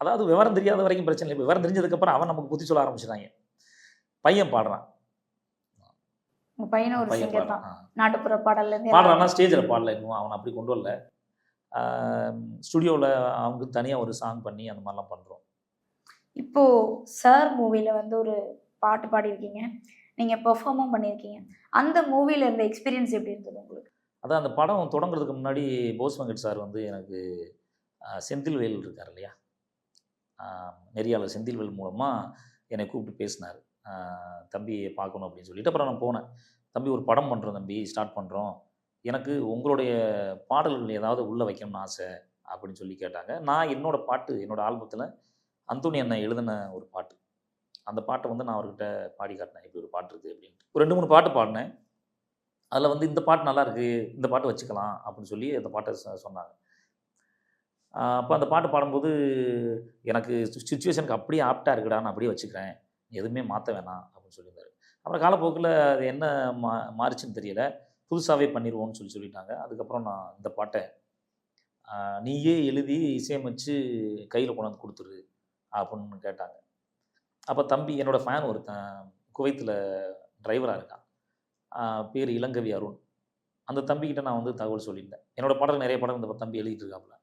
Speaker 1: அதாவது விவரம் தெரியாத வரைக்கும் பிரச்சனை இல்லை. விவரம் தெரிஞ்சதுக்கப்புறம் அவன் நமக்கு புத்தி சொல்ல ஆரம்பிச்சிட்டாங்க பையன் பாடுறான்.
Speaker 2: பையனும் ஒரு
Speaker 1: பையன்
Speaker 2: சிங்கர் தான். நாட்டுப்புற பாடல்ல
Speaker 1: பாடுறான்னா ஸ்டேஜில் பாடல இன்னும் அவனை அப்படி கொண்டு வரல. ஸ்டுடியோவில் அவங்க தனியாக ஒரு சாங் பண்ணி அந்த மாதிரிலாம் பண்ணுறோம்
Speaker 2: இப்போ சார் மூவில வந்து ஒரு பாட்டு பாடியிருக்கீங்க. நீங்க பெர்ஃபார்மும் பண்ணியிருக்கீங்க. அந்த மூவில இருந்த எக்ஸ்பீரியன்ஸ் எப்படி இருந்தது உங்களுக்கு?
Speaker 1: அதான் அந்த படம் தொடங்குறதுக்கு முன்னாடி போஸ் வெங்கட் சார் வந்து எனக்கு செந்தில்வேல் இருக்கார் இல்லையா? ஆஹ், நெறியாளர் செந்தில்வேல் மூலமாக என்னை கூப்பிட்டு பேசினார். தம்பியை பார்க்கணும் அப்படின்னு சொல்லிட்டு அப்புறம் நான் போனேன். தம்பி ஒரு படம் பண்ணுறோம் தம்பி ஸ்டார்ட் பண்ணுறோம் எனக்கு உங்களுடைய பாடல்கள் ஏதாவது உள்ளே வைக்கணும்னு ஆசை அப்படின்னு சொல்லி கேட்டாங்க. நான் என்னோடய பாட்டு என்னோட ஆல்பத்தில் அந்தோனி அண்ணன் எழுதின ஒரு பாட்டு. அந்த பாட்டை வந்து நான் அவர்கிட்ட பாடி காட்டினேன். இப்படி ஒரு பாட்டு இருக்குது அப்படின்ட்டு ஒரு ரெண்டு மூணு பாட்டு பாடினேன். அதில் வந்து இந்த பாட்டு நல்லா இருக்குது இந்த பாட்டு வச்சுக்கலாம் அப்படின்னு சொல்லி அந்த பாட்டை சொன்னாங்க. அப்போ அந்த பாட்டு பாடும்போது எனக்கு சுச்சுவேஷனுக்கு அப்படியே ஆப்டாக இருக்குடா நான் அப்படியே வச்சுக்கிறேன். எதுவுமே மாற்ற வேணாம் அப்படின்னு சொல்லியிருந்தாரு. அப்புறம் காலப்போக்கில் அது என்ன மா மாறிச்சுன்னு தெரியல. புதுசாகவே பண்ணிடுவோம்னு சொல்லி சொல்லிட்டாங்க. அதுக்கப்புறம் நான் இந்த பாட்டை நீயே எழுதி இசையமைச்சு கையில் கொண்டாந்து கொடுத்துரு அப்படின்னு கேட்டாங்க. அப்போ தம்பி என்னோட ஃபேன் ஒருத்தன் குவைத்தில் டிரைவராக இருக்கான். பேர் இளங்கவி அருண். அந்த தம்பிக்கிட்ட நான் வந்து தகவல் சொல்லியிருந்தேன். என்னோட பாடல் நிறைய பாடல் இந்த தம்பி எழுதிட்டு இருக்காப்புல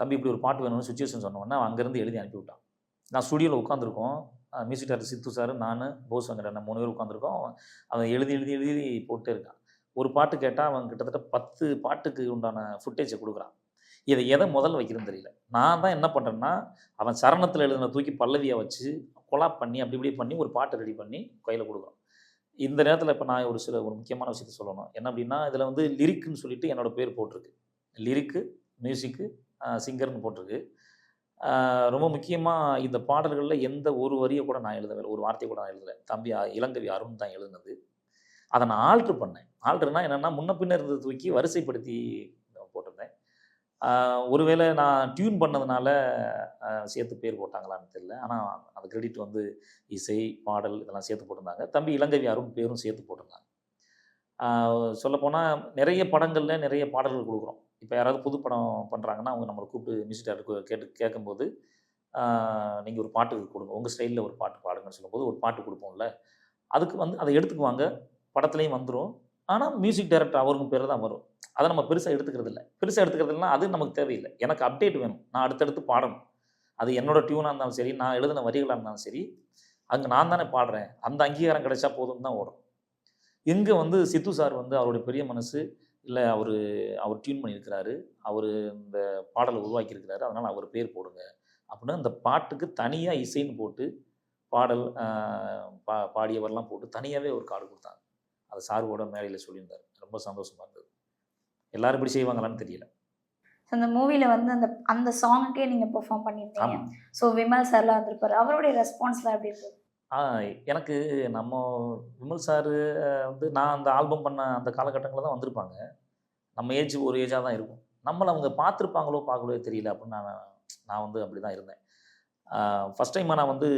Speaker 1: தம்பி இப்படி ஒரு பாட்டு வேணும்னு சுச்சுவேஷன் சொன்னோன்னா அவன் அங்கேருந்து எழுதி அனுப்பி விட்டான் நான் ஸ்டுடியோவில் உட்காந்துருக்கோம் மியூசிக் டேரக்டர் சித்து சார் நான் போஸ் வெங்கடண்ணன் மூணு பேர் உட்காந்துருக்கோம் அவன் எழுதி எழுதி எழுதி போட்டே இருக்கான். ஒரு பாட்டு கேட்டால் அவன் கிட்டத்தட்ட பத்து பாட்டுக்கு உண்டான ஃபுட்டேஜை கொடுக்குறான். இதை எதை முதல்ல வைக்கிறதுன்னு தெரியல. நான் தான் என்ன பண்ணுறேன்னா அவன் சரணத்தில் எழுதின தூக்கி பல்லவியை வச்சு கொலாப் பண்ணி அப்படி இப்படி பண்ணி ஒரு பாட்டை ரெடி பண்ணி கையில் கொடுக்குறான். இந்த நேரத்தில் இப்போ நான் ஒரு சில ஒரு முக்கியமான விஷயத்த சொல்லணும். என்ன அப்படின்னா இதில் வந்து லிரிக்குன்னு சொல்லிட்டு என்னோடய பேர் போட்டிருக்கு. லிரிக்கு மியூசிக்கு சிங்கர்னு போட்டிருக்கு. ரொம்ப முக்கியமாக இந்த பாடல்களில் எந்த ஒரு வரியை கூட நான் எழுதவில்லை ஒரு வார்த்தையை கூட நான் எழுதலை. தம்பி இளங்கவி அருண் தான் எழுதுனது. அதை நான் ஆல்ட்ரு பண்ணேன். ஆல்ட்ருனா என்னென்னா முன்ன பின்ன இருந்தது தூக்கி வரிசைப்படுத்தி ஒருவேளை நான் டியூன் பண்ணதுனால சேர்த்து பேர் போட்டாங்களான்னு தெரியல. ஆனால் அந்த கிரெடிட் வந்து இசை பாடல் இதெல்லாம் சேர்த்து போட்டிருந்தாங்க. தம்பி இளங்கவி அருண் பேரும் சேர்த்து போட்டிருந்தாங்க. சொல்லப்போனால் நிறைய படங்களில் நிறைய பாடல்கள் கொடுக்குறோம். இப்போ யாராவது புது படம் பண்ணுறாங்கன்னா அவங்க நம்மளை கூப்பிட்டு மியூசிக் டேரக்டர் கேட்டு கேட்கும்போது நீங்கள் ஒரு பாட்டு கொடுங்க. உங்கள் ஸ்டைலில் ஒரு பாட்டு பாடுங்கன்னு சொல்லும்போது ஒரு பாட்டு கொடுப்போம்ல. அதுக்கு வந்து அதை எடுத்துக்குவாங்க. படத்துலேயும் வந்துடும் ஆனால் மியூசிக் டைரக்டர் அவருக்கும் பேர் தான் வரும். அதை நம்ம பெருசாக எடுத்துக்கிறது இல்லை பெருசாக எடுத்துக்கிறது அது நமக்கு தேவையில்லை. எனக்கு அப்டேட் வேணும். நான் அடுத்தடுத்து பாடணும். அது என்னோட டியூனாக இருந்தாலும் சரி நான் எழுதின வரிகளாக இருந்தாலும் சரி அங்கே நான் தானே பாடுறேன். அந்த அங்கீகாரம் கிடைச்சா போதும் தான் ஓடும். இங்கே வந்து சித்து சார் வந்து அவருடைய பெரிய மனசு இல்லை அவர் அவர் டியூன் பண்ணியிருக்கிறாரு அவர் இந்த பாடலை உருவாக்கியிருக்கிறாரு அதனால் அவர் பேர் போடுங்க. அப்படின்னு அந்த பாட்டுக்கு தனியாக இசைன்னு போட்டு பாடல் பா பாடியவரெலாம் போட்டு தனியாகவே ஒரு கார்டு கொடுத்தாங்க. அது சார்வோட மேடையில் சொல்லியிருந்தார். ரொம்ப சந்தோஷமாக இருந்தது. எல்லாரும் இப்படி செய்வாங்களான்னு தெரியல.
Speaker 2: அந்த மூவில வந்து அந்த அந்த சாங்குக்கே நீங்க பெர்ஃபார்ம் பண்ணியிருந்தீங்க
Speaker 1: ஆமாம்
Speaker 2: ஸோ விமல் சார்லாம் வந்திருப்பாரு. அவருடைய ரெஸ்பான்ஸ்லாம் எப்படி இருந்தது
Speaker 1: ஆ எனக்கு நம்ம விமல் சார் வந்து நான் அந்த ஆல்பம் பண்ண அந்த காலகட்டங்களில் தான் வந்திருப்பாங்க. நம்ம ஏஜ் ஒரு ஏஜாக தான் இருக்கும். நம்மளை அவங்க பார்த்துருப்பாங்களோ பார்க்கலையோ தெரியல அப்படின்னு நான் நான் வந்து அப்படி தான் இருந்தேன் ஃபஸ்ட் டைமாக நான் வந்து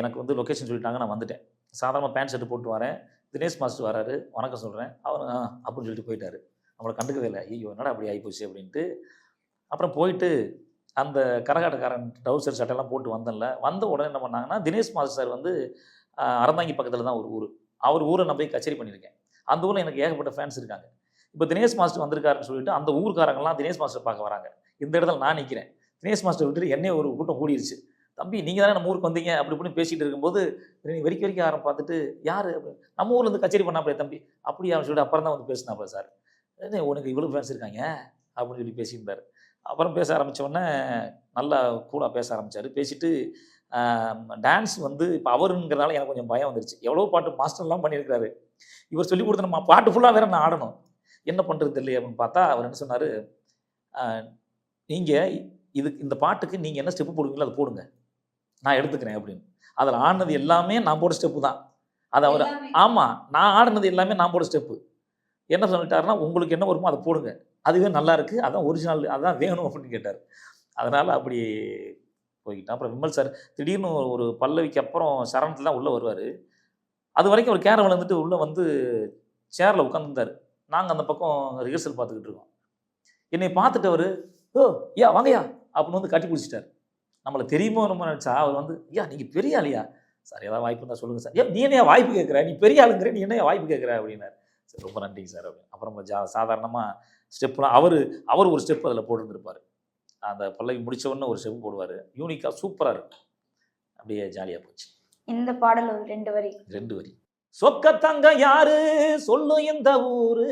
Speaker 1: எனக்கு வந்து லொக்கேஷன் சொல்லிட்டாங்க நான் வந்துட்டேன். சாதாரண பேண்ட் ஷர்ட் போட்டு வரேன். தினேஷ் மாஸ்டர் வராரு. வணக்கம் சொல்கிறேன் அவர் அப்படின்னு சொல்லிட்டு போயிட்டாரு. நம்மளை கண்டுக்கவே இல்லை. ஐயோ என்னடா அப்படி ஆகிப்போச்சு அப்படின்ட்டு. அப்புறம் போயிட்டு அந்த கரகாட்டக்காரன் டவுசர் சட்டையெல்லாம் போட்டு வந்தேன்ல. வந்த உடனே என்ன பண்ணாங்கன்னா தினேஷ் மாஸ்டர் சார் வந்து அறந்தாங்கி பக்கத்தில் தான் ஒரு ஊர். அவர் ஊரை நான் போய் கச்சேரி பண்ணியிருக்கேன். அந்த ஊரில் எனக்கு ஏகப்பட்ட ஃபேன்ஸ் இருக்காங்க. இப்போ தினேஷ் மாஸ்டர் வந்திருக்காருன்னு சொல்லிட்டு அந்த ஊர்க்காரங்கெல்லாம் தினேஷ் மாஸ்டர் பார்க்க வராங்க. இந்த இடத்துல நான் நிற்கிறேன் தினேஷ் மாஸ்டர் விட்டுட்டு என்னைய ஒரு கூட்டம் கூடிருச்சு. தம்பி நீங்கள் தானே நம்ம ஊருக்கு வந்தீங்க? அப்படி இப்படின்னு பேசிகிட்டு இருக்கும்போது நீ வரைக்கும் வரைக்கும் ஆரம்ப பார்த்துட்டு யார்? நம்ம ஊர்லேருந்து கச்சேரி பண்ணாப்பே தம்பி. அப்படி அப்படியா சொல்லிட்டு அப்புறம் தான் வந்து பேசினாப்பா சார். என்ன உனக்கு இவ்வளோ ஃபேன்ஸ் இருக்காங்க? அப்படின்னு சொல்லி பேசியிருந்தார். அப்புறம் பேச ஆரம்பிச்ச உடனே நல்லா கூலாக பேச ஆரம்பிச்சார். பேசிட்டு டான்ஸ் வந்து இப்போ அவருங்கிறனால எனக்கு கொஞ்சம் பயம் வந்துருச்சு. எவ்வளோ பாட்டு மாஸ்டர்லாம் பண்ணியிருக்காரு இவர் சொல்லி கொடுத்த நம்ம பாட்டு ஃபுல்லாக வேற நான் ஆடணும். என்ன பண்ணுறது தெரியல அப்படின்னு பார்த்தா அவர் என்ன சொன்னார் நீங்கள் இது இந்த பாட்டுக்கு நீங்கள் என்ன ஸ்டெப்பு போடுவீங்களோ அதை போடுங்க. நான் எடுத்துக்கிறேன் அப்படின்னு. அதில் ஆடினது எல்லாமே நான் போட ஸ்டெப்பு தான். அது அவர் ஆமாம் நான் ஆடினது எல்லாமே நான் போட ஸ்டெப்பு என்ன சொல்லிட்டாருன்னா உங்களுக்கு என்ன வருமோ அதை போடுங்க. அதுவே நல்லா இருக்குது அதான் ஒரிஜினல் அதான் வேணும் அப்படின்னு கேட்டார். அதனால் அப்படி போய்கிட்டான் அப்புறம் விமல் சார் திடீர்னு ஒரு- பல்லவிக்கு அப்புறம் சரணத்தில் தான் உள்ளே வருவார். அது வரைக்கும் ஒரு கேரம் விழுந்துட்டு உள்ளே வந்து சேரில் உட்காந்துருந்தார் நாங்கள் அந்த பக்கம் ரிஹர்சல் பார்த்துக்கிட்டு இருக்கோம். என்னை பார்த்துட்டு அவர் ஓ ஐயா வாங்கய்யா அப்படின்னு வந்து கட்டி பிடிச்சிட்டார். நம்மளை தெரியுமோ நம்ம நினச்சா அவர் வந்து ஐயா நீங்கள் பெரிய ஆளியா சார் ஏதாவது வாய்ப்பு இருந்தால் சொல்லுங்கள் சார். ஏன் நீ என்னையா வாய்ப்பு கேட்குற நீ பெரிய ஆளுங்கிற நீ என்ன வாய்ப்பு கேட்குற அப்படின்னாரு. சரி ரொம்ப நன்றிங்க சார் அப்படின்னு. அப்புறம் ஜா சாதாரணமாக ஸ்டெப்லாம் அவர் அவர் ஒரு ஸ்டெப் அதில் போட்டுருந்துருப்பார். அந்த பல்லவி முடிச்ச உடனே ஒரு ஸ்டெப் போடுவார். யூனிக்காக சூப்பராக இருக்கும். அப்படியே ஜாலியாக போச்சு.
Speaker 2: இந்த பாடல் ஒரு ரெண்டு வரி.
Speaker 1: ரெண்டு வரி. சொக்க தங்க யாரு? சொல்லு இந்த ஊரு.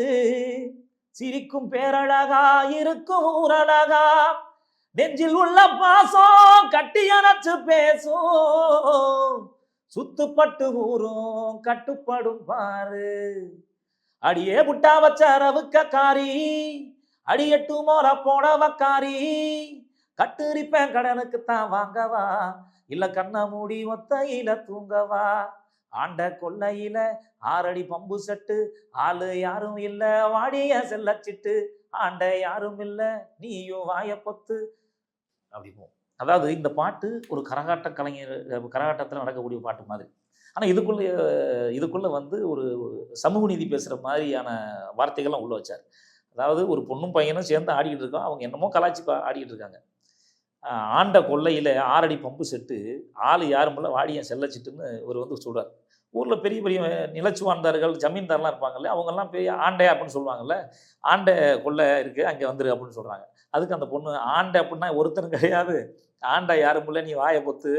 Speaker 1: சிரிக்கும் பேரழகா இருக்கும் ஊரழகா. நெஞ்சில் உள்ள பாசம் கட்டி அணைச்சு பேசும். சுத்துப்பட்டு ஊரும் கட்டுப்படும் பாரு. அடியே புட்டா வச்ச ரவுக்க காரி அடியட்டு மோர போடவக்காரி கட்டுரிப்பேன் கடனுக்கு தான் வாங்கவா இல்ல கண்ண மூடி ஒத்தையில தூங்கவா. ஆண்ட கொல்லையில ஆறடி பம்பு செட்டு ஆளு யாரும் இல்ல வாடிய செல்லச்சிட்டு ஆண்ட யாரும் இல்ல நீயும் வாய பொத்து. அப்படி அதாவது இந்த பாட்டு ஒரு கரகாட்ட கலைஞர் கரகாட்டத்தில் நடக்கக்கூடிய பாட்டு மாதிரி. ஆனால் இதுக்குள்ளே இதுக்குள்ளே வந்து ஒரு சமூக நீதி பேசுகிற மாதிரியான வார்த்தைகள்லாம் உள்ள வச்சார். அதாவது ஒரு பொண்ணும் பையனும் சேர்ந்து ஆடிக்கிட்டு இருக்கோம். அவங்க என்னமோ கலாச்சி ஆடிக்கிட்டு இருக்காங்க. ஆண்ட கொல்லையில் ஆறடி பம்பு செட்டு ஆள் யாருமில்ல வாடியன் செல்லச்சிட்டுன்னு இவர் வந்து சொல்கிறார் ஊரில் பெரிய பெரிய நிலச்சுவார்ந்தார்கள் ஜமீன்தார்லாம் இருப்பாங்கல்ல அவங்கெல்லாம் பெரிய ஆண்டை அப்படின்னு சொல்லுவாங்கல்ல ஆண்டை கொள்ளை இருக்குது அங்கே வந்துரு அப்படின்னு சொல்கிறாங்க அதுக்கு அந்த பொண்ணு ஆண்டை அப்படின்னா ஒருத்தரும் கிடையாது. ஆண்டை யாரும் இல்லை நீ வாயை பொத்து.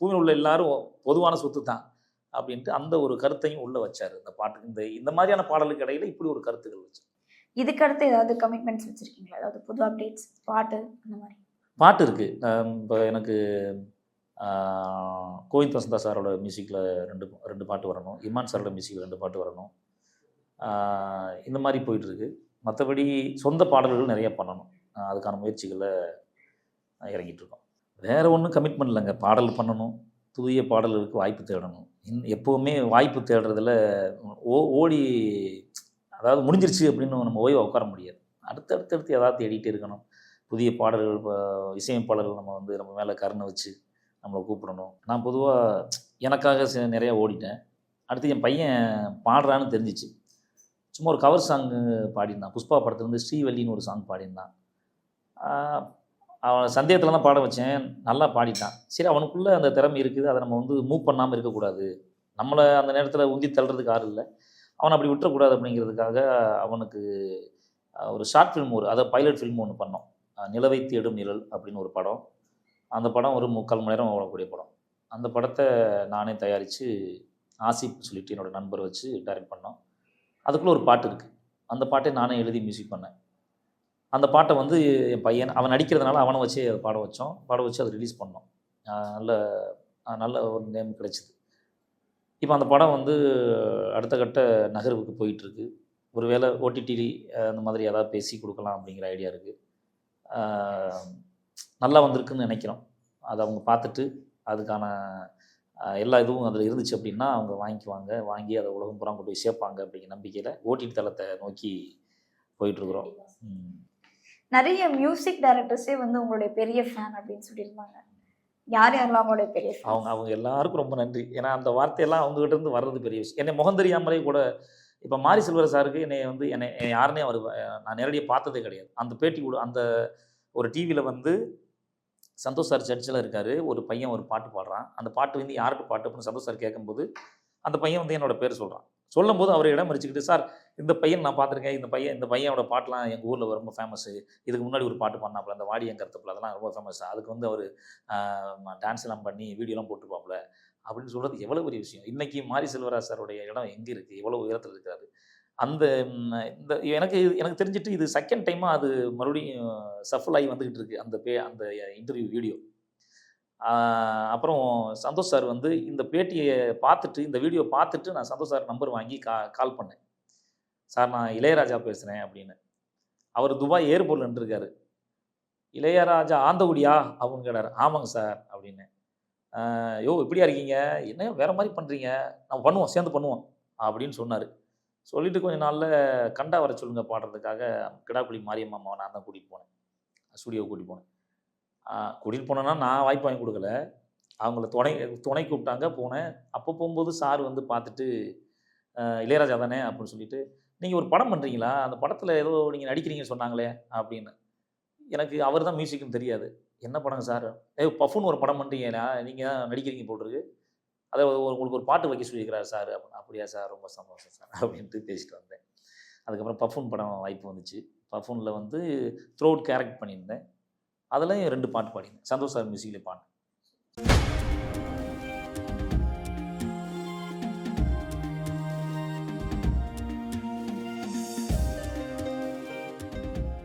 Speaker 1: பூமியில் உள்ள எல்லாரும் பொதுவான சொத்து தான் அப்படின்ட்டு அந்த ஒரு கருத்தையும் உள்ள வச்சார் இந்த பாட்டுக்கு இந்த இந்த மாதிரியான பாடலுக்கு இடையில இப்படி ஒரு கருத்துக்கள் வச்சு.
Speaker 2: இதுக்கு அடுத்து ஏதாவது கமிட்மெண்ட்ஸ் வச்சிருக்கீங்களா? ஏதாவது புது அப்டேட்ஸ் பாட்டு அந்த மாதிரி?
Speaker 1: பாட்டு இருக்குது இப்போ எனக்கு கோவிந்த் வசந்தா சாரோட மியூசிக்கில் ரெண்டு ரெண்டு பாட்டு வரணும். இமான் சாரோட மியூசிக்கில் ரெண்டு பாட்டு வரணும். இந்த மாதிரி போயிட்டுருக்கு மற்றபடி சொந்த பாடல்கள் நிறைய பண்ணணும். அதுக்கான முயற்சிகளை இறங்கிட்டு இருக்கோம். வேற ஒன்றும் கமிட்மெண்ட் இல்லைங்க. பாடல் பண்ணணும். புதிய பாடல்களுக்கு வாய்ப்பு தேடணும். இன் எப்போவுமே வாய்ப்பு தேடுறதில் ஓ ஓடி அதாவது முடிஞ்சிருச்சு அப்படின்னு நம்ம ஓய்வாக உட்கார முடியாது. அடுத்து அடுத்து அடுத்து ஏதாவது தேடிட்டே இருக்கணும். புதிய பாடல்கள் இப்போ இசையமைப்பாளர்கள் நம்ம வந்து நம்ம மேலே கருணை வச்சு நம்மளை கூப்பிடணும். நான் பொதுவாக எனக்காக நிறையா ஓடிட்டேன். அடுத்து என் பையன் பாடுறான்னு தெரிஞ்சிச்சு. சும்மா ஒரு கவர் சாங்கு பாடியிருந்தான். புஷ்பா படத்துலேருந்து ஸ்ரீவல்லின்னு ஒரு சாங் பாடியிருந்தான். அவன் சந்தேகத்தில் தான் பாட வச்சேன். நல்லா பாடிட்டான். சரி அவனுக்குள்ளே அந்த திறமை இருக்குது. அதை நம்ம வந்து மூவ் பண்ணாமல் இருக்கக்கூடாது. நம்மளை அந்த நேரத்தில் உந்தி தள்ளுறதுக்கு ஆறு இல்லை. அவனை அப்படி விட்டுறக்கூடாது அப்படிங்கிறதுக்காக அவனுக்கு ஒரு ஷார்ட் ஃபிலிம் ஒரு அதை பைலட் ஃபிலிம் ஒன்று பண்ணோம். நிலவை தேடும் நிழல் அப்படின்னு ஒரு படம். அந்த படம் ஒரு முக்கால் மணி நேரம் ஓடக்கூடிய படம். அந்த படத்தை நானே தயாரித்து ஆசிப் சொல்லிட்டு என்னோட நண்பர் வச்சு டைரக்ட் பண்ணோம். அதுக்குள்ளே ஒரு பாட்டு இருக்குது அந்த பாட்டை நானே எழுதி மியூசிக் பண்ணேன். அந்த பாட்டை வந்து என் பையன் அவன் நடிக்கிறதுனால அவனை வச்சு அதை பாட வச்சோம். பாட வச்சு அதை ரிலீஸ் பண்ணோம். நல்ல நல்ல ஒரு நேம் கிடைச்சிது. இப்போ அந்த படம் வந்து அடுத்த கட்ட நகர்வுக்கு போயிட்டுருக்கு. ஒருவேளை ஓடிடி அந்த மாதிரி ஏதாவது பேசி கொடுக்கலாம் அப்படிங்கிற ஐடியா இருக்குது நல்லா வந்திருக்குன்னு நினைக்கிறோம். அதை அவங்க பார்த்துட்டு அதுக்கான எல்லா இதுவும் அதில் இருந்துச்சு அப்படின்னா அவங்க வாங்கிக்குவாங்க. வாங்கி அதை உலகம் புறம் கொண்டு போய் சேர்ப்பாங்க அப்படிங்கிற நம்பிக்கையில் ஓடிடி தளத்தை நோக்கி போயிட்டுருக்குறோம். ம்.
Speaker 2: நிறைய மியூசிக் டைரக்டர்ஸே வந்து உங்களுடைய பெரிய ஃபேன் அப்படின்னு சொல்லியிருந்தாங்க. யார் யாரெல்லாம் அவங்களுடைய பெரிய ஃபேன்
Speaker 1: அவங்க அவங்க எல்லாருக்கும் ரொம்ப நன்றி. ஏன்னா அந்த வார்த்தையெல்லாம் அவங்ககிட்ட இருந்து வர்றது பெரிய விஷயம். என்னை முகம் தெரியாமலே கூட இப்போ மாரி செல்வர் சாருக்கு என்னை வந்து என்னை என்னை யாருனே அவர் நான் நேரடியாக பார்த்ததே கிடையாது. அந்த பேட்டி கூட அந்த ஒரு டிவியில் வந்து சந்தோஷ் சார் சர்ச்சில் இருக்கார். ஒரு பையன் ஒரு பாட்டு பாடுறான். அந்த பாட்டு வந்து யார்கிட்ட பாட்டு அப்படின்னு சந்தோஷ் சார் கேட்கும்போது அந்த பையன் வந்து என்னோட பேர் சொல்கிறான் சொல்லும்போது அவர் இடம் மறிச்சுக்கிட்டு சார் இந்த பையன் நான் பார்த்துருக்கேன். இந்த பையன் இந்த பையனோட பாட்டெலாம் எங்கள் ஊரில் ரொம்ப ஃபேமஸ்ஸு இதுக்கு முன்னாடி ஒரு பாட்டு பண்ணாப்புல அந்த வாடியன் அதெல்லாம் ரொம்ப ஃபேமஸ் அதுக்கு வந்து அவர் டான்ஸ் எல்லாம் பண்ணி வீடியோலாம் போட்டுருப்பாப்புல. அப்படின்னு சொல்கிறது எவ்வளோ பெரிய விஷயம். இன்றைக்கி மாரி செல்வராஜ் சாருடைய இடம் எங்கே இருக்குது எவ்வளோ உயரத்தில் இருக்கிறாரு. அந்த இந்த எனக்கு எனக்கு தெரிஞ்சிட்டு இது செகண்ட் டைமாக அது மறுபடியும் சஃபல் ஆகி வந்துக்கிட்டு இருக்கு. அந்த பே அந்த இன்டர்வியூ வீடியோ அப்புறம் சந்தோஷ் சார் வந்து இந்த பேட்டியை பார்த்துட்டு இந்த வீடியோ பார்த்துட்டு நான் சந்தோஷ் சார் நம்பர் வாங்கி கா கால் பண்ணேன். சார் நான் இளையராஜா பேசுகிறேன் அப்படின்னு. அவர் துபாய் ஏர்போர்ட்ல நின்றுருக்காரு. இளையராஜா ஆந்தகுடியா? அப்படின்னு கேட்டார். ஆமாங்க சார் அப்படின்னு. யோ இப்படியா இருக்கீங்க? என்ன வேற மாதிரி பண்ணுறீங்க நம்ம பண்ணுவோம் சேர்ந்து பண்ணுவோம் அப்படின்னு சொன்னார். சொல்லிட்டு கொஞ்ச நாளில் கண்டா வர சொல்லுங்க பாடுறதுக்காக கிடாக்குழி மாரியம்மா நான் தான் கூட்டிகிட்டு போனேன். ஸ்டுடியோ கூட்டிகிட்டு போனேன். கூட்டிகிட்டு போனேன்னா நான் வாய்ப்பு வாங்கி கொடுக்கல. அவங்கள துணை துணை கூப்பிட்டாங்க போனேன். அப்போ போகும்போது சார் வந்து பார்த்துட்டு இளையராஜா தானே? அப்படின்னு சொல்லிட்டு நீங்கள் ஒரு படம் பண்ணுறீங்களா அந்த படத்தில் ஏதோ நீங்கள் நடிக்கிறீங்கன்னு சொன்னாங்களே அப்படின்னு. எனக்கு அவர் தான் மியூசிக்கும் தெரியாது. என்ன படங்க சார்? ஏ பஃபுன்னு ஒரு படம் பண்ணுறீங்களா நீங்கள் தான் நடிக்கிறீங்க போட்டிருக்கு. அதை ஒரு- உங்களுக்கு ஒரு பாட்டு வைக்க சொல்லியிருக்கிறார் சார். அப்படின்னு அப்படியா சார் ரொம்ப சந்தோஷம் சார் அப்படின்ட்டு பேசிட்டு வந்தேன். அதுக்கப்புறம் பஃபூன் படம் வாய்ப்பு வந்துச்சு. பஃபூனில் வந்து த்ரோட் கேரக்ட் பண்ணியிருந்தேன். அதில் ரெண்டு பாட்டு பாடினேன். சந்தோஷ் சார் மியூசிக்கில் பாடினேன்.